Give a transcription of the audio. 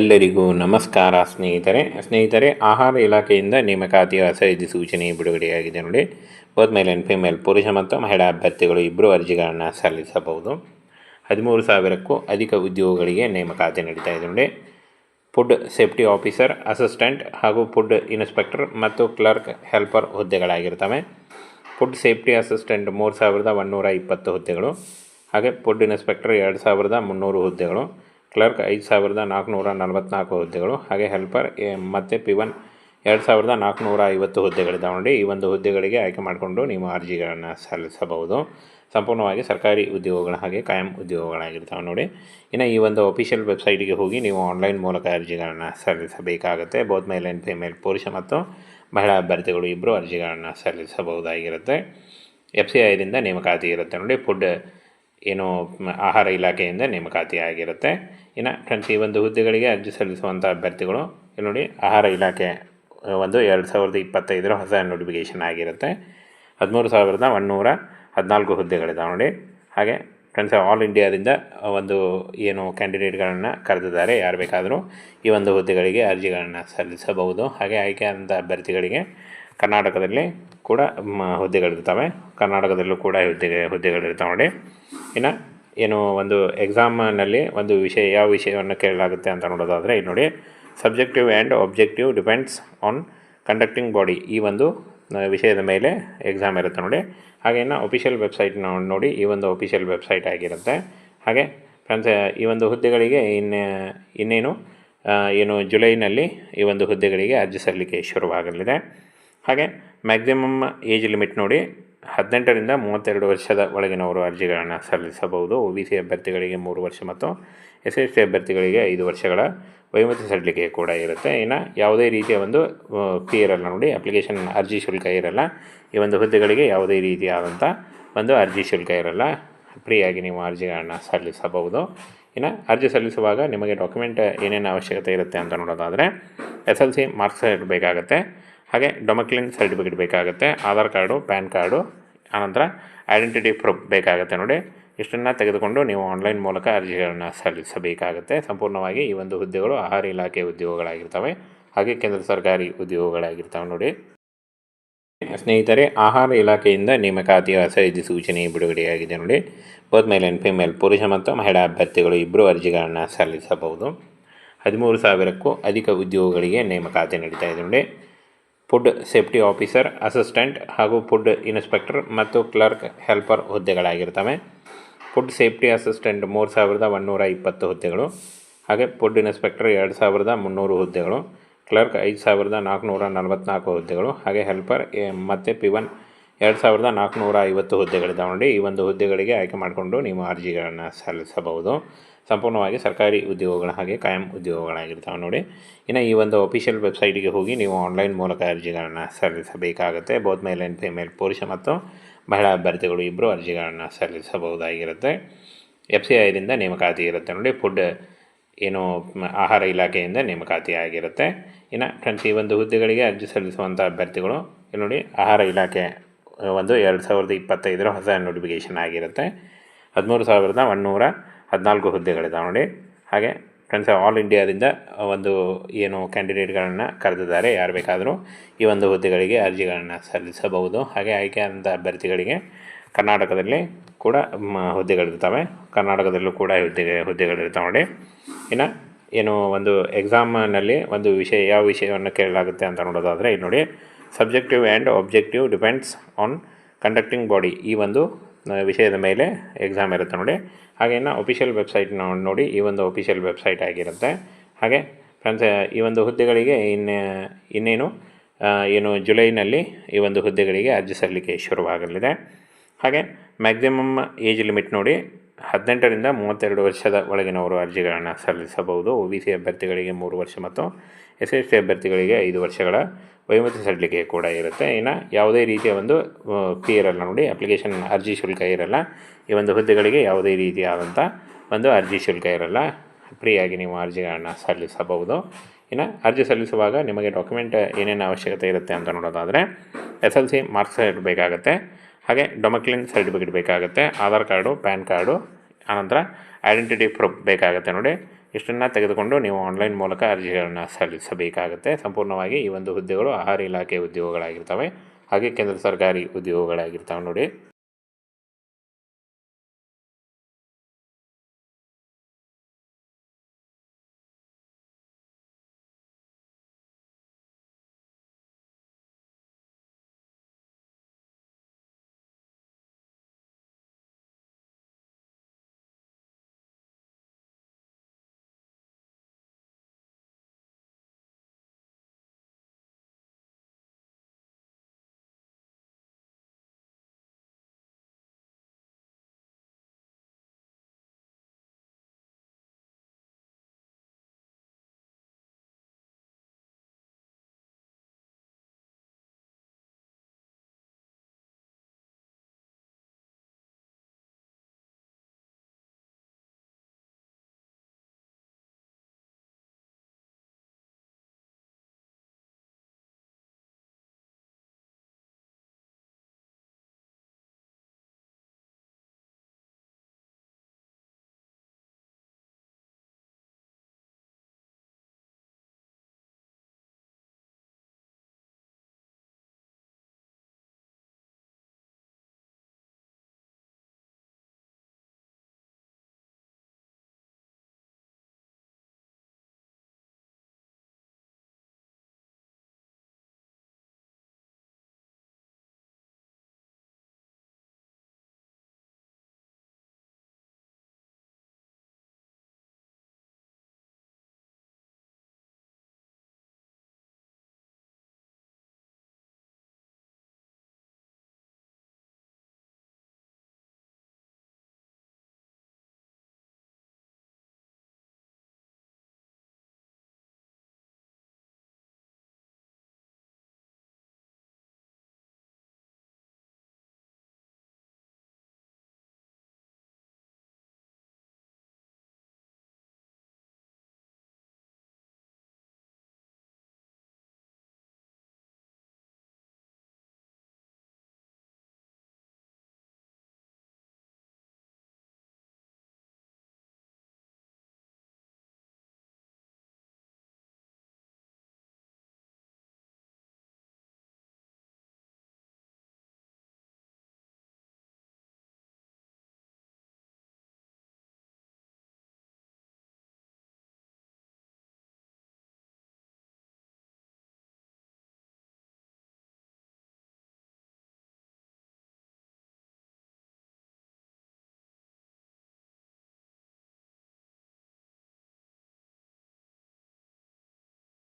ಎಲ್ಲರಿಗೂ ನಮಸ್ಕಾರ ಸ್ನೇಹಿತರೆ. ಸ್ನೇಹಿತರೆ, ಆಹಾರ ಇಲಾಖೆಯಿಂದ ನೇಮಕಾತಿಯ ಹೊಸ ಸೂಚನೆ ಬಿಡುಗಡೆಯಾಗಿದೆ ನೋಡಿ. ಬೋತ್ ಮೇಲ್ ಆ್ಯಂಡ್ ಫಿಮೇಲ್ ಪುರುಷ ಮತ್ತು ಮಹಿಳಾ ಅಭ್ಯರ್ಥಿಗಳು ಇಬ್ಬರು ಅರ್ಜಿಗಳನ್ನು ಸಲ್ಲಿಸಬಹುದು. ಹದಿಮೂರು ಸಾವಿರಕ್ಕೂ ಅಧಿಕ ಉದ್ಯೋಗಗಳಿಗೆ ನೇಮಕಾತಿ ನಡೀತಾ ಇದೆ ನೋಡಿ. ಫುಡ್ ಸೇಫ್ಟಿ ಆಫೀಸರ್, ಅಸಿಸ್ಟೆಂಟ್ ಹಾಗೂ ಫುಡ್ ಇನ್ಸ್ಪೆಕ್ಟರ್ ಮತ್ತು ಕ್ಲರ್ಕ್, ಹೆಲ್ಪರ್ ಹುದ್ದೆಗಳಾಗಿರ್ತವೆ ಫುಡ್ ಸೇಫ್ಟಿ ಅಸಿಸ್ಟೆಂಟ್ ಮೂರು ಸಾವಿರದ ಒನ್ನೂರ ಇಪ್ಪತ್ತು ಹುದ್ದೆಗಳು. ಹಾಗೆ ಫುಡ್ ಇನ್ಸ್ಪೆಕ್ಟರ್ ಎರಡು ಸಾವಿರದ ಮುನ್ನೂರು ಹುದ್ದೆಗಳು. ಕ್ಲರ್ಕ್ ಐದು ಸಾವಿರದ ನಾಲ್ಕುನೂರ ನಲವತ್ತ್ನಾಲ್ಕು ಹುದ್ದೆಗಳು ಹಾಗೆ ಹೆಲ್ಪರ್ ಮತ್ತು ಪಿ ಒನ್ ಎರಡು ಸಾವಿರದ ನಾಲ್ಕುನೂರ ಐವತ್ತು ಹುದ್ದೆಗಳಿದ್ದಾವೆ ನೋಡಿ. ಈ ಒಂದು ಹುದ್ದೆಗಳಿಗೆ ಆಯ್ಕೆ ಮಾಡಿಕೊಂಡು ನೀವು ಅರ್ಜಿಗಳನ್ನು ಸಲ್ಲಿಸಬಹುದು. ಸಂಪೂರ್ಣವಾಗಿ ಸರ್ಕಾರಿ ಉದ್ಯೋಗಗಳ ಹಾಗೆ ಕಾಯಂ ಉದ್ಯೋಗಗಳಾಗಿರ್ತಾವೆ ನೋಡಿ. ಇನ್ನು ಈ ಒಂದು ಅಫಿಷಿಯಲ್ ವೆಬ್ಸೈಟಿಗೆ ಹೋಗಿ ನೀವು ಆನ್ಲೈನ್ ಮೂಲಕ ಅರ್ಜಿಗಳನ್ನು ಸಲ್ಲಿಸಬೇಕಾಗುತ್ತೆ. ಬೌತ್ ಮೇಲ್ ಆ್ಯಂಡ್ ಫಿಮೇಲ್, ಪುರುಷ ಮತ್ತು ಮಹಿಳಾ ಅಭ್ಯರ್ಥಿಗಳು ಇಬ್ಬರು ಅರ್ಜಿಗಳನ್ನು ಸಲ್ಲಿಸಬಹುದಾಗಿರುತ್ತೆ. ಎಫ್ ಸಿ ಐದಿಂದ ನೇಮಕಾತಿ ಇರುತ್ತೆ ನೋಡಿ. ಫುಡ್ ಏನು ಆಹಾರ ಇಲಾಖೆಯಿಂದ ನೇಮಕಾತಿ ಆಗಿರುತ್ತೆ. ಇನ್ನು ಈ ಒಂದು ಹುದ್ದೆಗಳಿಗೆ ಅರ್ಜಿ ಸಲ್ಲಿಸುವಂಥ ಅಭ್ಯರ್ಥಿಗಳು ನೋಡಿ, ಆಹಾರ ಇಲಾಖೆ ಒಂದು ಎರಡು ಸಾವಿರದ ಇಪ್ಪತ್ತೈದರ ಹೊಸ ನೋಟಿಫಿಕೇಷನ್ ಆಗಿರುತ್ತೆ. ಹದಿಮೂರು ಸಾವಿರದ ಒಂದುನೂರ ಹದಿನಾಲ್ಕು ಹುದ್ದೆಗಳಿದಾವೆ ನೋಡಿ. ಹಾಗೆ ಫ್ರೆಂಡ್ಸ್ ಆಲ್ ಇಂಡಿಯಾದಿಂದ ಒಂದು ಏನು ಕ್ಯಾಂಡಿಡೇಟ್ಗಳನ್ನು ಕರೆದಿದ್ದಾರೆ, ಯಾರು ಬೇಕಾದರೂ ಈ ಒಂದು ಹುದ್ದೆಗಳಿಗೆ ಅರ್ಜಿಗಳನ್ನು ಸಲ್ಲಿಸಬಹುದು. ಹಾಗೆ ಆಯ್ಕೆಯಾದಂಥ ಅಭ್ಯರ್ಥಿಗಳಿಗೆ ಕರ್ನಾಟಕದಲ್ಲಿ ಕೂಡ ಹುದ್ದೆಗಳಿರ್ತವೆ. ಕರ್ನಾಟಕದಲ್ಲೂ ಕೂಡ ಹುದ್ದೆಗೆ, ಹುದ್ದೆಗಳಿರ್ತಾವೆ ನೋಡಿ. ಇನ್ನು ಏನು ಒಂದು ಎಕ್ಸಾಮ್ನಲ್ಲಿ ಒಂದು ವಿಷಯ, ಯಾವ ವಿಷಯವನ್ನು ಕೇಳಲಾಗುತ್ತೆ ಅಂತ ನೋಡೋದಾದರೆ ಇಲ್ಲಿ ನೋಡಿ. Subjective and objective depends on conducting body ಈ ಒಂದು ವಿಷಯದ ಮೇಲೆ ಎಕ್ಸಾಮ್ ಇರುತ್ತೆ ನೋಡಿ. ಹಾಗೆ ಇನ್ನು ಒಫಿಷಿಯಲ್ ವೆಬ್ಸೈಟ್ ನೋಡಿ. ಈ ಒಂದು ಒಫಿಷಿಯಲ್ ವೆಬ್ಸೈಟ್ ಆಗಿರುತ್ತೆ. ಹಾಗೆ ಫ್ರೆಂಡ್ಸ್, ಈ ಒಂದು ಹುದ್ದೆಗಳಿಗೆ ಇನ್ನು, ಇನ್ನೇನು ಏನು ಜುಲೈನಲ್ಲಿ ಈ ಒಂದು ಹುದ್ದೆಗಳಿಗೆ ಅರ್ಜಿ ಸಲ್ಲಿಕೆ ಶುರುವಾಗಲಿದೆ. ಹಾಗೆ ಮ್ಯಾಕ್ಸಿಮಮ್ ಏಜ್ ಲಿಮಿಟ್ ನೋಡಿ ಹದಿನೆಂಟರಿಂದ ಮೂವತ್ತೆರಡು ವರ್ಷದ ಒಳಗಿನವರು ಅರ್ಜಿಗಳನ್ನು ಸಲ್ಲಿಸಬಹುದು. ಒ ಬಿ ಸಿ ಅಭ್ಯರ್ಥಿಗಳಿಗೆ ಮೂರು ವರ್ಷ ಮತ್ತು ಎಸ್ ಎಸ್ ಟಿ ಅಭ್ಯರ್ಥಿಗಳಿಗೆ ಐದು ವರ್ಷಗಳ ವಯೋಮಿತಿ ಸಡಿಲಿಕೆ ಕೂಡ ಇರುತ್ತೆ. ಇನ್ನು ಯಾವುದೇ ರೀತಿಯ ಒಂದು ಫೀ ಇರಲ್ಲ ನೋಡಿ ಅಪ್ಲಿಕೇಶನ್ ಅರ್ಜಿ ಶುಲ್ಕ ಇರಲ್ಲ. ಈ ಒಂದು ಹುದ್ದೆಗಳಿಗೆ ಯಾವುದೇ ರೀತಿಯಾದಂಥ ಒಂದು ಅರ್ಜಿ ಶುಲ್ಕ ಇರಲ್ಲ. ಫ್ರೀಯಾಗಿ ನೀವು ಅರ್ಜಿಗಳನ್ನು ಸಲ್ಲಿಸಬಹುದು. ಇನ್ನು ಅರ್ಜಿ ಸಲ್ಲಿಸುವಾಗ ನಿಮಗೆ ಡಾಕ್ಯುಮೆಂಟ್ ಏನೇನು ಅವಶ್ಯಕತೆ ಇರುತ್ತೆ ಅಂತ ನೋಡೋದಾದರೆ ಎಸ್ ಎಲ್ ಸಿ ಮಾರ್ಕ್ಸ್ ಬೇಕಾಗುತ್ತೆ. ಹಾಗೆ ಡೊಮಕ್ಲಿನ್ ಸರ್ಟಿಫಿಕೇಟ್ ಬೇಕಾಗುತ್ತೆ, ಆಧಾರ್ ಕಾರ್ಡು, ಪ್ಯಾನ್ ಕಾರ್ಡು, ಆನಂತರ ಐಡೆಂಟಿಟಿ ಪ್ರೂಫ್ ಬೇಕಾಗುತ್ತೆ ನೋಡಿ. ಇಷ್ಟನ್ನು ತೆಗೆದುಕೊಂಡು ನೀವು ಆನ್ಲೈನ್ ಮೂಲಕ ಅರ್ಜಿಗಳನ್ನು ಸಲ್ಲಿಸಬೇಕಾಗುತ್ತೆ. ಸಂಪೂರ್ಣವಾಗಿ ಈ ಒಂದು ಹುದ್ದೆಗಳು ಆಹಾರ ಇಲಾಖೆ ಉದ್ಯೋಗಗಳಾಗಿರ್ತವೆ, ಹಾಗೆ ಕೇಂದ್ರ ಸರ್ಕಾರಿ ಉದ್ಯೋಗಗಳಾಗಿರ್ತವೆ ನೋಡಿ. ಸ್ನೇಹಿತರೆ, ಆಹಾರ ಇಲಾಖೆಯಿಂದ ನೇಮಕಾತಿಯ ಹೊಸ ಸೂಚನೆ ಬಿಡುಗಡೆಯಾಗಿದೆ ನೋಡಿ. ಬೋತ್ ಮೇಲ್ ಆ್ಯಂಡ್ ಫಿಮೇಲ್, ಪುರುಷ ಮತ್ತು ಮಹಿಳಾ ಅಭ್ಯರ್ಥಿಗಳು ಇಬ್ಬರು ಅರ್ಜಿಗಳನ್ನು ಸಲ್ಲಿಸಬಹುದು. ಹದಿಮೂರು ಸಾವಿರಕ್ಕೂ ಅಧಿಕ ಉದ್ಯೋಗಗಳಿಗೆ ನೇಮಕಾತಿ ನಡೀತಾ ಇದೆ ನೋಡಿ. ಫುಡ್ ಸೇಫ್ಟಿ ಆಫೀಸರ್, ಅಸಿಸ್ಟೆಂಟ್ ಹಾಗೂ ಫುಡ್ ಇನ್ಸ್ಪೆಕ್ಟರ್ ಮತ್ತು ಕ್ಲರ್ಕ್ ಹೆಲ್ಪರ್ ಹುದ್ದೆಗಳಾಗಿರ್ತವೆ. ಫುಡ್ ಸೇಫ್ಟಿ ಅಸಿಸ್ಟೆಂಟ್ ಮೂರು ಸಾವಿರದ ಒನ್ನೂರ ಇಪ್ಪತ್ತು ಹುದ್ದೆಗಳು ಹಾಗೆ ಫುಡ್ ಇನ್ಸ್ಪೆಕ್ಟರ್ ಎರಡು ಸಾವಿರದ ಮುನ್ನೂರು ಹುದ್ದೆಗಳು, ಕ್ಲರ್ಕ್ ಐದು ಸಾವಿರದ ನಾಲ್ಕುನೂರ ನಲವತ್ತ್ನಾಲ್ಕು ಹುದ್ದೆಗಳು ಹಾಗೆ ಹೆಲ್ಪರ್ ಮತ್ತು ಪಿವನ್ ಎರಡು ಸಾವಿರದ ನಾಲ್ಕುನೂರ ಐವತ್ತು ಹುದ್ದೆಗಳಿದ್ದಾವೆ ನೋಡಿ. ಈ ಒಂದು ಹುದ್ದೆಗಳಿಗೆ ಆಯ್ಕೆ ಮಾಡಿಕೊಂಡು ನೀವು ಅರ್ಜಿಗಳನ್ನು ಸಲ್ಲಿಸಬಹುದು. ಸಂಪೂರ್ಣವಾಗಿ ಸರ್ಕಾರಿ ಉದ್ಯೋಗಗಳ ಹಾಗೆ ಕಾಯಂ ಉದ್ಯೋಗಗಳಾಗಿರ್ತಾವೆ ನೋಡಿ. ಇನ್ನು ಈ ಒಂದು ಅಫಿಷಿಯಲ್ ವೆಬ್ಸೈಟಿಗೆ ಹೋಗಿ ನೀವು ಆನ್ಲೈನ್ ಮೂಲಕ ಅರ್ಜಿಗಳನ್ನು ಸಲ್ಲಿಸಬೇಕಾಗುತ್ತೆ. ಬೋತ್ ಮೇಲ್ ಆ್ಯಂಡ್ ಫಿಮೇಲ್ ಪುರುಷ ಮತ್ತು ಮಹಿಳಾ ಅಭ್ಯರ್ಥಿಗಳು ಇಬ್ಬರು ಅರ್ಜಿಗಳನ್ನು ಸಲ್ಲಿಸಬಹುದಾಗಿರುತ್ತೆ. ಎಫ್ ಸಿ ಐದಿಂದ ನೇಮಕಾತಿ ಇರುತ್ತೆ ನೋಡಿ. ಫುಡ್ ಏನು ಆಹಾರ ಇಲಾಖೆಯಿಂದ ನೇಮಕಾತಿ ಆಗಿರುತ್ತೆ. ಇನ್ನು ಫ್ರೆಂಡ್ಸ್ ಈ ಒಂದು ಹುದ್ದೆಗಳಿಗೆ ಅರ್ಜಿ ಸಲ್ಲಿಸುವಂಥ ಅಭ್ಯರ್ಥಿಗಳು ನೋಡಿ. ಆಹಾರ ಇಲಾಖೆ ಒಂದು ಎರಡು ಸಾವಿರದ ಇಪ್ಪತ್ತೈದರ ಹೊಸ ನೋಟಿಫಿಕೇಷನ್ ಆಗಿರುತ್ತೆ. ಹದಿಮೂರು ಸಾವಿರದ ಒಂದುನೂರ ಹದಿನಾಲ್ಕು ಹುದ್ದೆಗಳಿದ್ದಾವೆ ನೋಡಿ. ಹಾಗೆ ಫ್ರೆಂಡ್ಸ್ ಆಲ್ ಇಂಡಿಯಾದಿಂದ ಒಂದು ಏನು ಕ್ಯಾಂಡಿಡೇಟ್ಗಳನ್ನು ಕರೆದಿದ್ದಾರೆ. ಯಾರು ಬೇಕಾದರೂ ಈ ಒಂದು ಹುದ್ದೆಗಳಿಗೆ ಅರ್ಜಿಗಳನ್ನು ಸಲ್ಲಿಸಬಹುದು. ಹಾಗೆ ಆಯ್ಕೆಯಾದಂಥ ಅಭ್ಯರ್ಥಿಗಳಿಗೆ ಕರ್ನಾಟಕದಲ್ಲಿ ಕೂಡ ಹುದ್ದೆಗಳಿರ್ತವೆ. ಕರ್ನಾಟಕದಲ್ಲೂ ಕೂಡ ಹುದ್ದೆಗೆ ಹುದ್ದೆಗಳಿರ್ತಾವೆ ನೋಡಿ. ಇನ್ನು ಏನು ಒಂದು ಎಕ್ಸಾಮ್ನಲ್ಲಿ ಒಂದು ವಿಷಯ, ಯಾವ ವಿಷಯವನ್ನು ಕೇಳಲಾಗುತ್ತೆ ಅಂತ ನೋಡೋದಾದರೆ ಇಲ್ಲಿ ನೋಡಿ. Subjective and objective depends on conducting body ಈ ಒಂದು ವಿಷಯದ ಮೇಲೆ ಎಕ್ಸಾಮ್ ಇರುತ್ತೆ ನೋಡಿ. ಹಾಗೆ ಇನ್ನು ಒಫಿಷಿಯಲ್ ವೆಬ್ಸೈಟ್ ನೋಡಿ. ಈ ಒಂದು ಒಫಿಷಿಯಲ್ ವೆಬ್ಸೈಟ್ ಆಗಿರುತ್ತೆ. ಹಾಗೆ ಫ್ರೆಂಡ್ಸ್ ಈ ಒಂದು ಹುದ್ದೆಗಳಿಗೆ ಇನ್ನು, ಇನ್ನೇನು ಏನು ಜುಲೈನಲ್ಲಿ ಈ ಒಂದು ಹುದ್ದೆಗಳಿಗೆ ಅರ್ಜಿ ಸಲ್ಲಿಕೆ ಶುರುವಾಗಲಿದೆ. ಹಾಗೆ ಮ್ಯಾಕ್ಸಿಮಮ್ ಏಜ್ ಲಿಮಿಟ್ ನೋಡಿ ಹದಿನೆಂಟರಿಂದ ಮೂವತ್ತೆರಡು ವರ್ಷದ ಒಳಗಿನವರು ಅರ್ಜಿಗಳನ್ನು ಸಲ್ಲಿಸಬಹುದು. ಒ ಬಿ ಸಿ ಅಭ್ಯರ್ಥಿಗಳಿಗೆ ಮೂರು ವರ್ಷ ಮತ್ತು ಎಸ್ ಎಸ್ ಸಿ ಅಭ್ಯರ್ಥಿಗಳಿಗೆ ಐದು ವರ್ಷಗಳ ವಯೋಮಿತಿ ಸಡಿಲಿಕೆ ಕೂಡ ಇರುತ್ತೆ. ಇನ್ನು ಯಾವುದೇ ರೀತಿಯ ಒಂದು ಫೀ ಇರಲ್ಲ ನೋಡಿ ಅಪ್ಲಿಕೇಶನ್ ಅರ್ಜಿ ಶುಲ್ಕ ಇರಲ್ಲ. ಈ ಒಂದು ಹುದ್ದೆಗಳಿಗೆ ಯಾವುದೇ ರೀತಿಯಾದಂಥ ಒಂದು ಅರ್ಜಿ ಶುಲ್ಕ ಇರಲ್ಲ. ಫ್ರೀಯಾಗಿ ನೀವು ಅರ್ಜಿಗಳನ್ನು ಸಲ್ಲಿಸಬಹುದು. ಇನ್ನು ಅರ್ಜಿ ಸಲ್ಲಿಸುವಾಗ ನಿಮಗೆ ಡಾಕ್ಯುಮೆಂಟ್ ಏನೇನು ಅವಶ್ಯಕತೆ ಇರುತ್ತೆ ಅಂತ ನೋಡೋದಾದರೆ ಎಸ್ ಎಲ್ ಸಿ ಮಾರ್ಕ್ಸ್ ಬೇಕಾಗುತ್ತೆ ಹಾಗೆ ಡೊಮಕ್ಲಿನ್ ಸರ್ಟಿಫಿಕೇಟ್ ಬೇಕಾಗುತ್ತೆ. ಆಧಾರ್ ಕಾರ್ಡು ಪ್ಯಾನ್ ಕಾರ್ಡು ಆನಂತರ ಐಡೆಂಟಿಟಿ ಪ್ರೂಫ್ ಬೇಕಾಗುತ್ತೆ ನೋಡಿ. ಇಷ್ಟನ್ನು ತೆಗೆದುಕೊಂಡು ನೀವು ಆನ್ಲೈನ್ ಮೂಲಕ ಅರ್ಜಿಗಳನ್ನು ಸಲ್ಲಿಸಬೇಕಾಗುತ್ತೆ. ಸಂಪೂರ್ಣವಾಗಿ ಈ ಒಂದು ಹುದ್ದೆಗಳು ಆಹಾರ ಇಲಾಖೆ ಉದ್ಯೋಗಗಳಾಗಿರ್ತವೆ. ಹಾಗೆ ಕೇಂದ್ರ ಸರ್ಕಾರಿ ಉದ್ಯೋಗಗಳಾಗಿರ್ತವೆ ನೋಡಿ.